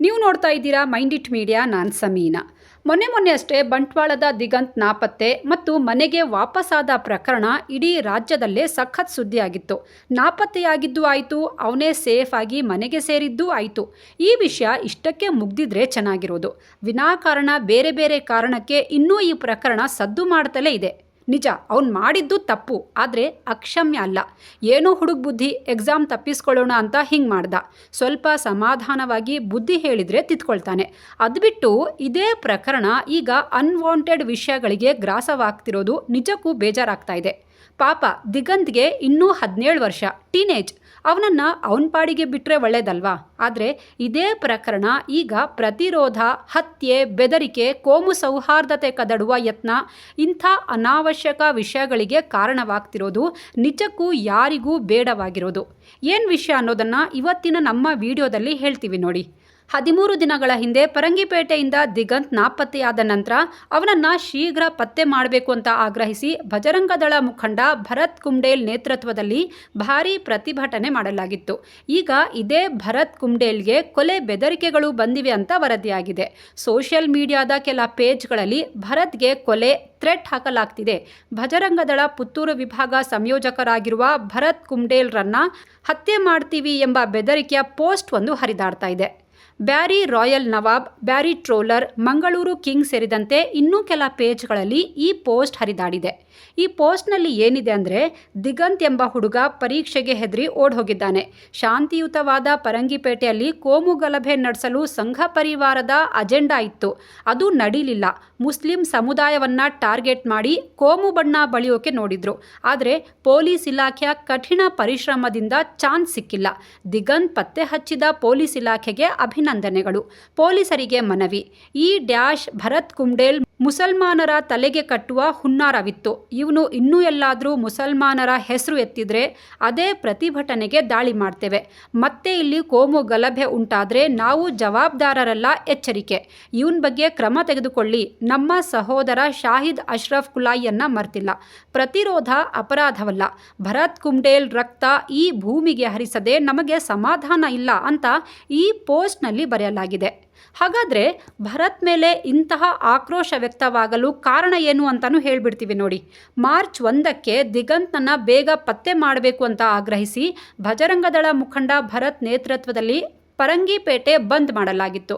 ನೀವು ನೋಡ್ತಾ ಇದ್ದೀರಾ ಮೈಂಡ್ ಇಟ್ ಮೀಡಿಯಾ, ನಾನು ಸಮೀನಾ. ಮೊನ್ನೆ ಮೊನ್ನೆ ಅಷ್ಟೇ ಬಂಟ್ವಾಳದ ದಿಗಂತ್ ನಾಪತ್ತೆ ಮತ್ತು ಮನೆಗೆ ವಾಪಸ್ಸಾದ ಪ್ರಕರಣ ಇಡೀ ರಾಜ್ಯದಲ್ಲೇ ಸಖತ್ ಸುದ್ದಿಯಾಗಿತ್ತು. ನಾಪತ್ತೆಯಾಗಿದ್ದು ಆಯಿತು, ಅವನೇ ಸೇಫ್ ಆಗಿ ಮನೆಗೆ ಸೇರಿದ್ದೂ ಆಯಿತು. ಈ ವಿಷಯ ಇಷ್ಟಕ್ಕೆ ಮುಗ್ದಿದ್ರೆ ಚೆನ್ನಾಗಿರೋದು. ವಿನಾಕಾರಣ, ಬೇರೆ ಬೇರೆ ಕಾರಣಕ್ಕೆ ಇನ್ನೂ ಈ ಪ್ರಕರಣ ಸದ್ದು ಮಾಡ್ತಲೇ ಇದೆ. ನಿಜ, ಅವ್ನು ಮಾಡಿದ್ದು ತಪ್ಪು, ಆದರೆ ಅಕ್ಷಮ್ಯ ಅಲ್ಲ. ಏನೋ ಹುಡುಗ ಬುದ್ಧಿ ಎಕ್ಸಾಮ್ ತಪ್ಪಿಸ್ಕೊಳ್ಳೋಣ ಅಂತ ಹಿಂಗೆ ಮಾಡ್ದ. ಸ್ವಲ್ಪ ಸಮಾಧಾನವಾಗಿ ಬುದ್ಧಿ ಹೇಳಿದರೆ ತಿದ್ಕೊಳ್ತಾನೆ. ಅದು ಬಿಟ್ಟು ಇದೇ ಪ್ರಕರಣ ಈಗ ಅನ್ವಾಂಟೆಡ್ ವಿಷಯಗಳಿಗೆ ಗ್ರಾಸವಾಗ್ತಿರೋದು ನಿಜಕ್ಕೂ ಬೇಜಾರಾಗ್ತಾ ಇದೆ. ಪಾಪ ದಿಗಂತ್ಗೆ ಇನ್ನೂ ಹದಿನೇಳು ವರ್ಷ, ಟೀನೇಜ್. ಅವನನ್ನು ಅವನ ಪಾಡಿಗೆ ಬಿಟ್ಟರೆ ಒಳ್ಳೇದಲ್ವಾ? ಆದರೆ ಇದೇ ಪ್ರಕರಣ ಈಗ ಪ್ರತಿರೋಧ, ಹತ್ಯೆ, ಬೆದರಿಕೆ, ಕೋಮು ಸೌಹಾರ್ದತೆ ಕದಡುವ ಯತ್ನ ಇಂಥ ಅನಾವಶ್ಯಕ ವಿಷಯಗಳಿಗೆ ಕಾರಣವಾಗ್ತಿರೋದು ನಿಜಕ್ಕೂ ಯಾರಿಗೂ ಬೇಡವಾಗಿರೋದು. ಏನು ವಿಷಯ ಅನ್ನೋದನ್ನು ಇವತ್ತಿನ ನಮ್ಮ ವಿಡಿಯೋದಲ್ಲಿ ಹೇಳ್ತೀವಿ ನೋಡಿ. ಹದಿಮೂರು ದಿನಗಳ ಹಿಂದೆ ಪರಂಗಿಪೇಟೆಯಿಂದ ದಿಗಂತ್ ನಾಪತ್ತೆಯಾದ ನಂತರ ಅವನನ್ನ ಶೀಘ್ರ ಪತ್ತೆ ಮಾಡಬೇಕು ಅಂತ ಆಗ್ರಹಿಸಿ ಭಜರಂಗದಳ ಮುಖಂಡ ಭರತ್ ಕುಂಡೇಲ್ ನೇತೃತ್ವದಲ್ಲಿ ಭಾರೀ ಪ್ರತಿಭಟನೆ ಮಾಡಲಾಗಿತ್ತು. ಈಗ ಇದೇ ಭರತ್ ಕುಂಡೇಲ್ಗೆ ಕೊಲೆ ಬೆದರಿಕೆಗಳು ಬಂದಿವೆ ಅಂತ ವರದಿಯಾಗಿದೆ. ಸೋಷಿಯಲ್ ಮೀಡಿಯಾದ ಕೆಲ ಪೇಜ್ಗಳಲ್ಲಿ ಭರತ್ಗೆ ಕೊಲೆ ಥ್ರೆಟ್ ಹಾಕಲಾಗ್ತಿದೆ. ಭಜರಂಗದಳ ಪುತ್ತೂರು ವಿಭಾಗ ಸಂಯೋಜಕರಾಗಿರುವ ಭರತ್ ಕುಂಡೇಲ್ರನ್ನ ಹತ್ಯೆ ಮಾಡ್ತೀವಿ ಎಂಬ ಬೆದರಿಕೆಯ ಪೋಸ್ಟ್ ಒಂದು ಹರಿದಾಡ್ತಾ ಇದೆ. Beary royal Nawab, Beary troller, Mangaluru king ಸೇರಿದಂತೆ ಇನ್ನೂ ಕೆಲ ಪೇಜ್ಗಳಲ್ಲಿ ಈ ಪೋಸ್ಟ್ ಹರಿದಾಡಿದೆ. ಈ ಪೋಸ್ಟ್ನಲ್ಲಿ ಏನಿದೆ ಅಂದರೆ, ದಿಗಂತ್ ಎಂಬ ಹುಡುಗ ಪರೀಕ್ಷೆಗೆ ಹೆದರಿ ಓಡ್ ಹೋಗಿದ್ದಾನೆ ಶಾಂತಿಯುತವಾದ ಪರಂಗಿಪೇಟೆಯಲ್ಲಿ ಕೋಮು ಗಲಭೆ ನಡೆಸಲು ಸಂಘ ಪರಿವಾರದ ಅಜೆಂಡಾ ಇತ್ತು. ಅದು ನಡೀಲಿಲ್ಲ. ಮುಸ್ಲಿಂ ಸಮುದಾಯವನ್ನು ಟಾರ್ಗೆಟ್ ಮಾಡಿ ಕೋಮು ಬಣ್ಣ ಬಳಿಯೋಕೆ ನೋಡಿದ್ರು. ಆದರೆ ಪೊಲೀಸ್ ಇಲಾಖೆಯ ಕಠಿಣ ಪರಿಶ್ರಮದಿಂದ ಚಾನ್ಸ್ ಸಿಕ್ಕಿಲ್ಲ. ದಿಗಂತ್ ಪತ್ತೆ ಹಚ್ಚಿದ ಪೊಲೀಸ್ ಇಲಾಖೆಗೆ ಅಭಿನಂದನೆಗಳು. ಪೊಲೀಸರಿಗೆ ಮನವಿ. ಈ ಡ್ಯಾಶ್ ಭರತ್ ಕುಂಡೇಲ್ ಮುಸಲ್ಮಾನರ ತಲೆಗೆ ಕಟ್ಟುವ ಹುನ್ನಾರವಿತ್ತು. ಇವನು ಇನ್ನೂ ಎಲ್ಲಾದರೂ ಮುಸಲ್ಮಾನರ ಹೆಸರು ಎತ್ತಿದ್ರೆ ಅದೇ ಪ್ರತಿಭಟನೆಗೆ ದಾಳಿ ಮಾಡ್ತೇವೆ. ಮತ್ತೆ ಇಲ್ಲಿ ಕೋಮು ಗಲಭೆ ಉಂಟಾದರೆ ನಾವು ಜವಾಬ್ದಾರರಲ್ಲ, ಎಚ್ಚರಿಕೆ. ಇವನ ಬಗ್ಗೆ ಕ್ರಮ ತೆಗೆದುಕೊಳ್ಳಿ. ನಮ್ಮ ಸಹೋದರ ಶಾಹಿದ್ ಅಶ್ರಫ್ ಕುಲಾಯಿಯನ್ನ ಮರ್ತಿಲ್ಲ. ಪ್ರತಿರೋಧ ಅಪರಾಧವಲ್ಲ. ಭರತ್ ಕುಂಡೇಲ್ ರಕ್ತ ಈ ಭೂಮಿಗೆ ಹರಿಸದೆ ನಮಗೆ ಸಮಾಧಾನ ಇಲ್ಲ ಅಂತ ಈ ಪೋಸ್ಟ್ನಲ್ಲಿ ಬರೆಯಲಾಗಿದೆ. ಹಾಗಾದರೆ ಭರತ್ ಮೇಲೆ ಇಂತಹ ಆಕ್ರೋಶ ವ್ಯಕ್ತವಾಗಲು ಕಾರಣ ಏನು ಅಂತಲೂ ಹೇಳ್ಬಿಡ್ತೀವಿ ನೋಡಿ. ಮಾರ್ಚ್ ಒಂದಕ್ಕೆ ದಿಗಂತ್ನನ್ನು ಬೇಗ ಪತ್ತೆ ಮಾಡಬೇಕು ಅಂತ ಆಗ್ರಹಿಸಿ ಭಜರಂಗದಳ ಮುಖಂಡ ಭರತ್ ನೇತೃತ್ವದಲ್ಲಿ ಪರಂಗಿಪೇಟೆ ಬಂದ್ ಮಾಡಲಾಗಿತ್ತು.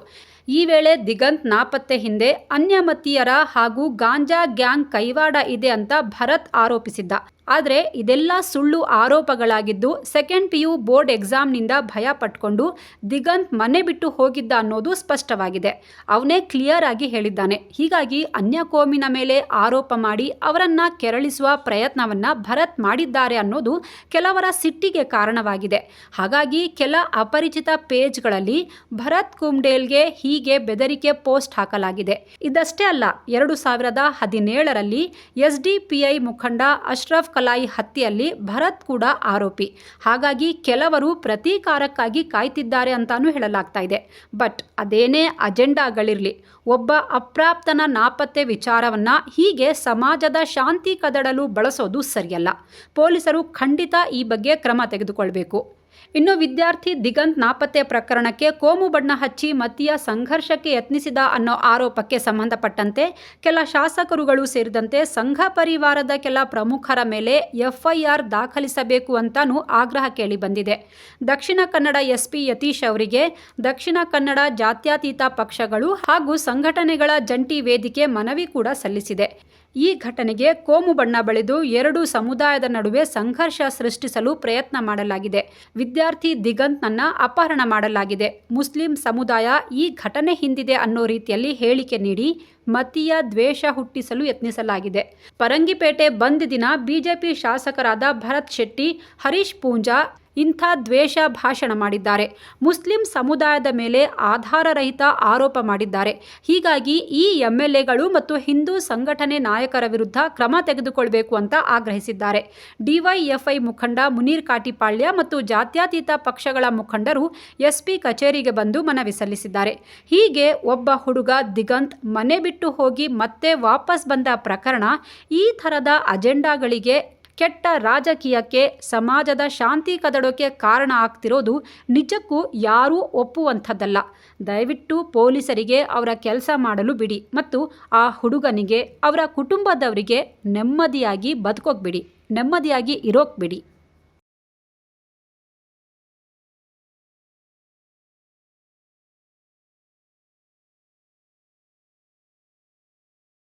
ಈ ವೇಳೆ ದಿಗಂತ್ ನಾಪತ್ತೆ ಹಿಂದೆ ಅನ್ಯಮತೀಯರ ಹಾಗೂ ಗಾಂಜಾ ಗ್ಯಾಂಗ್ ಕೈವಾಡ ಇದೆ ಅಂತ ಭರತ್ ಆರೋಪಿಸಿದ್ದ. ಆದರೆ ಇದೆಲ್ಲ ಸುಳ್ಳು ಆರೋಪಗಳಾಗಿದ್ದು ಸೆಕೆಂಡ್ ಪಿ ಯು ಬೋರ್ಡ್ ಎಕ್ಸಾಮ್ನಿಂದ ಭಯ ಪಟ್ಕೊಂಡು ದಿಗಂತ್ ಮನೆ ಬಿಟ್ಟು ಹೋಗಿದ್ದ ಅನ್ನೋದು ಸ್ಪಷ್ಟವಾಗಿದೆ. ಅವನೇ ಕ್ಲಿಯರ್ ಆಗಿ ಹೇಳಿದ್ದಾನೆ. ಹೀಗಾಗಿ ಅನ್ಯ ಕೋಮಿನ ಮೇಲೆ ಆರೋಪ ಮಾಡಿ ಅವರನ್ನ ಕೆರಳಿಸುವ ಪ್ರಯತ್ನವನ್ನ ಭರತ್ ಮಾಡಿದ್ದಾರೆ ಅನ್ನೋದು ಕೆಲವರ ಸಿಟ್ಟಿಗೆ ಕಾರಣವಾಗಿದೆ. ಹಾಗಾಗಿ ಕೆಲ ಅಪರಿಚಿತ ಪೇಜ್ಗಳಲ್ಲಿ ಭರತ್ ಕುಮ್ಡೇಲ್ಗೆ ಹೀಗೆ ಬೆದರಿಕೆ ಪೋಸ್ಟ್ ಹಾಕಲಾಗಿದೆ. ಇದಷ್ಟೇ ಅಲ್ಲ, ಎರಡು ಸಾವಿರದ ಹದಿನೇಳರಲ್ಲಿ ಎಸ್ಡಿಪಿಐ ಮುಖಂಡ ಅಶ್ರಫ್ ಕಲಾಯಿ ಹತ್ಯೆಯಲ್ಲಿ ಭರತ್ ಕೂಡ ಆರೋಪಿ. ಹಾಗಾಗಿ ಕೆಲವರು ಪ್ರತೀಕಾರಕ್ಕಾಗಿ ಕಾಯ್ತಿದ್ದಾರೆ ಅಂತಾನೂ ಹೇಳಲಾಗ್ತಾ ಇದೆ. ಬಟ್ ಅದೇನೇ ಅಜೆಂಡಾಗಳಿರಲಿ, ಒಬ್ಬ ಅಪ್ರಾಪ್ತನ ನಾಪತ್ತೆ ವಿಚಾರವನ್ನ ಹೀಗೆ ಸಮಾಜದ ಶಾಂತಿ ಕದಡಲು ಬಳಸೋದು ಸರಿಯಲ್ಲ. ಪೊಲೀಸರು ಖಂಡಿತ ಈ ಬಗ್ಗೆ ಕ್ರಮ ತೆಗೆದುಕೊಳ್ಬೇಕು. ಇನ್ನು ವಿದ್ಯಾರ್ಥಿ ದಿಗಂತ್ ನಾಪತ್ತೆ ಪ್ರಕರಣಕ್ಕೆ ಕೋಮು ಬಣ್ಣ ಹಚ್ಚಿ ಮತೀಯ ಸಂಘರ್ಷಕ್ಕೆ ಯತ್ನಿಸಿದ ಅನ್ನೋ ಆರೋಪಕ್ಕೆ ಸಂಬಂಧಪಟ್ಟಂತೆ ಕೆಲ ಶಾಸಕರುಗಳು ಸೇರಿದಂತೆ ಸಂಘ ಪರಿವಾರದ ಕೆಲ ಪ್ರಮುಖರ ಮೇಲೆ ಎಫ್ಐಆರ್ ದಾಖಲಿಸಬೇಕು ಅಂತಾನೂ ಆಗ್ರಹ ಕೇಳಿ ಬಂದಿದೆ. ದಕ್ಷಿಣ ಕನ್ನಡ ಎಸ್ಪಿ ಯತೀಶ್ ಅವರಿಗೆ ದಕ್ಷಿಣ ಕನ್ನಡ ಜಾತ್ಯತೀತ ಪಕ್ಷಗಳು ಹಾಗೂ ಸಂಘಟನೆಗಳ ಜಂಟಿ ವೇದಿಕೆ ಮನವಿ ಕೂಡ ಸಲ್ಲಿಸಿದೆ. ಈ ಘಟನೆಗೆ ಕೋಮು ಬಣ್ಣ ಬಳಿದು ಎರಡು ಸಮುದಾಯದ ನಡುವೆ ಸಂಘರ್ಷ ಸೃಷ್ಟಿಸಲು ಪ್ರಯತ್ನ ಮಾಡಲಾಗಿದೆ. ವಿದ್ಯಾರ್ಥಿ ದಿಗಂತ್ನನ್ನ ಅಪಹರಣ ಮಾಡಲಾಗಿದೆ. ಮುಸ್ಲಿಂ ಸಮುದಾಯ ಈ ಘಟನೆ ಹಿಂದಿದೆ ಅನ್ನೋ ರೀತಿಯಲ್ಲಿ ಹೇಳಿಕೆ ನೀಡಿ ಮತೀಯ ದ್ವೇಷ ಹುಟ್ಟಿಸಲು ಯತ್ನಿಸಲಾಗಿದೆ. ಪರಂಗಿಪೇಟೆ ಬಂದ್ ದಿನ ಬಿಜೆಪಿ ಶಾಸಕರಾದ ಭರತ್ ಶೆಟ್ಟಿ, ಹರೀಶ್ ಪೂಂಜಾ ಇಂಥ ದ್ವೇಷ ಭಾಷಣ ಮಾಡಿದ್ದಾರೆ. ಮುಸ್ಲಿಂ ಸಮುದಾಯದ ಮೇಲೆ ಆಧಾರರಹಿತ ಆರೋಪ ಮಾಡಿದ್ದಾರೆ. ಹೀಗಾಗಿ ಈ ಎಂ ಎಲ್ ಎಗಳು ಮತ್ತು ಹಿಂದೂ ಸಂಘಟನೆ ನಾಯಕರ ವಿರುದ್ಧ ಕ್ರಮ ತೆಗೆದುಕೊಳ್ಬೇಕು ಅಂತ ಆಗ್ರಹಿಸಿದ್ದಾರೆ. ಡಿವೈಎಫ್ಐ ಮುಖಂಡ ಮುನೀರ್ ಕಾಟಿಪಾಳ್ಯ ಮತ್ತು ಜಾತ್ಯತೀತ ಪಕ್ಷಗಳ ಮುಖಂಡರು ಎಸ್ಪಿ ಕಚೇರಿಗೆ ಬಂದು ಮನವಿ ಸಲ್ಲಿಸಿದ್ದಾರೆ. ಹೀಗೆ ಒಬ್ಬ ಹುಡುಗ ದಿಗಂತ್ ಮನೆ ಬಿಟ್ಟು ಹೋಗಿ ಮತ್ತೆ ವಾಪಸ್ ಬಂದ ಪ್ರಕರಣ ಈ ಥರದ ಅಜೆಂಡಾಗಳಿಗೆ ಕೆಟ್ಟ ರಾಜಕೀಯಕ್ಕೆ, ಸಮಾಜದ ಶಾಂತಿ ಕದಡೋಕೆ ಕಾರಣ ಆಗ್ತಿರೋದು ನಿಜಕ್ಕೂ ಯಾರೂ ಒಪ್ಪುವಂಥದ್ದಲ್ಲ. ದಯವಿಟ್ಟು ಪೊಲೀಸರಿಗೆ ಅವರ ಕೆಲಸ ಮಾಡಲು ಬಿಡಿ ಮತ್ತು ಆ ಹುಡುಗನಿಗೆ, ಅವರ ಕುಟುಂಬದವರಿಗೆ ನೆಮ್ಮದಿಯಾಗಿ ಬದುಕೋಕ್ ಬಿಡಿ. ನೆಮ್ಮದಿಯಾಗಿ ಇರೋಕ್ ಬಿಡಿ.